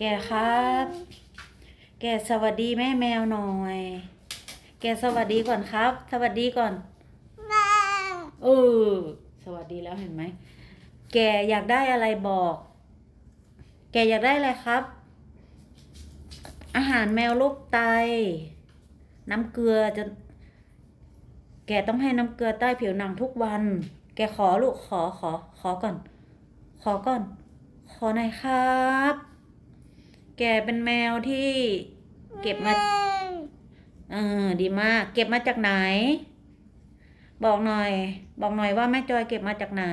แกครับ แกสวัสดีแม่แมวหน่อย แกสวัสดีก่อนครับ สวัสดีก่อนเออสวัสดีแล้วเห็นไหม แกอยากได้อะไรบอก แกอยากได้อะไรครับ อาหารแมวลูกไต น้ำเกลือจะ แกต้องให้น้ำเกลือใต้ผิวหนังทุกวัน แกขอลูกขอขอ ขอก่อน ขอก่อน ขอหน่อยครับ แกเป็นแมวที่เก็บมา เออ ดีมาก เก็บมาจากไหน บอกหน่อย บอกหน่อยว่าแม่จอยเก็บมาจากไหน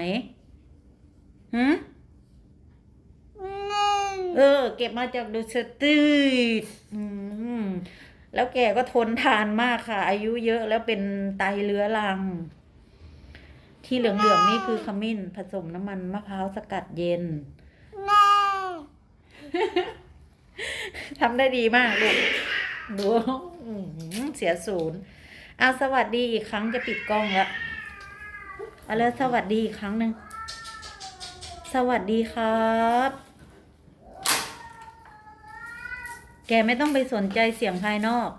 ฮะเออ เก็บมาจากดูสตรีทอืมแล้วแกก็ทนทานมากค่ะ อายุเยอะแล้วเป็นไตเรื้อรัง ที่เหลืองๆนี่คือขมิ้นผสมน้ำมันมะพร้าวสกัดเย็น ทำได้ดีมากลูกดูเสียศูนย์เอาสวัสดีอีกครั้งจะปิดกล้องล้วเอาเลยสวัสดีอีกครั้งหนึ่งสวัสดีครับ แกไม่ต้องไปสนใจเสียงภายนอก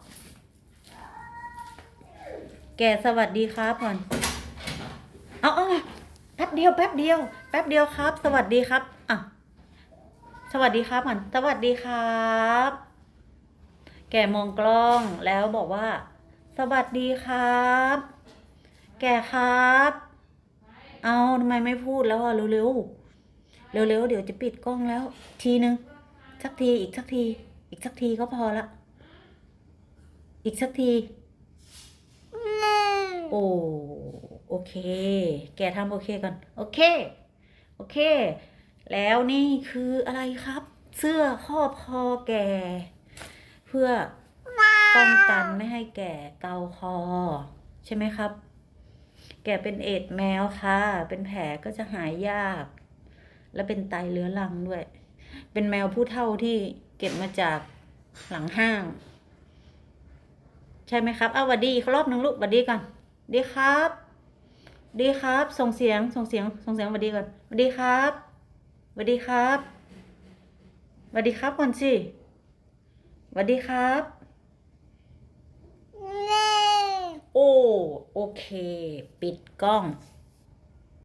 แกสวัสดีครับก่อน เอาเอาแป๊บเดียวแป๊บเดียว แป๊บเดียวครับ สวัสดีครับอะ สวัสดีครับก่อนสวัสดีครับ แกมองกล้องแล้วบอกว่า สวัสดีครับ แกครับ เอาทำไมไม่พูดแล้วอะเร็วๆเร็วๆเดี๋ยวจะปิดกล้องแล้ว ทีนึงสักทีอีกสักที อีกสักทีก็พอละ อีกสักทีโอ้โอเค แกทำโอเคก่อน โอเค โอเค แล้วนี่คืออะไรครับ เสื้อครอบคอแก่ เพื่อป้องกันไม่ให้แก่เกาคอ ใช่ไหมครับ แก่เป็นเอดแมวค่ะ เป็นแผลก็จะหายยาก และเป็นไตเรื้อรังด้วย เป็นแมวผู้เฒ่าที่เก็บมาจากหลังห้าง ใช่ไหมครับ เอาวัดดีรอบหนึ่งลูกวัดดีก่อนดีครับ ดีครับ ส่งเสียงส่งเสียงส่งเสียงวัดดีก่อนวัดดีครับ หวัดดีครับหวัดดีครับก่อนสิหวัดดีครับ โอ้ โอเค ปิดกล้อง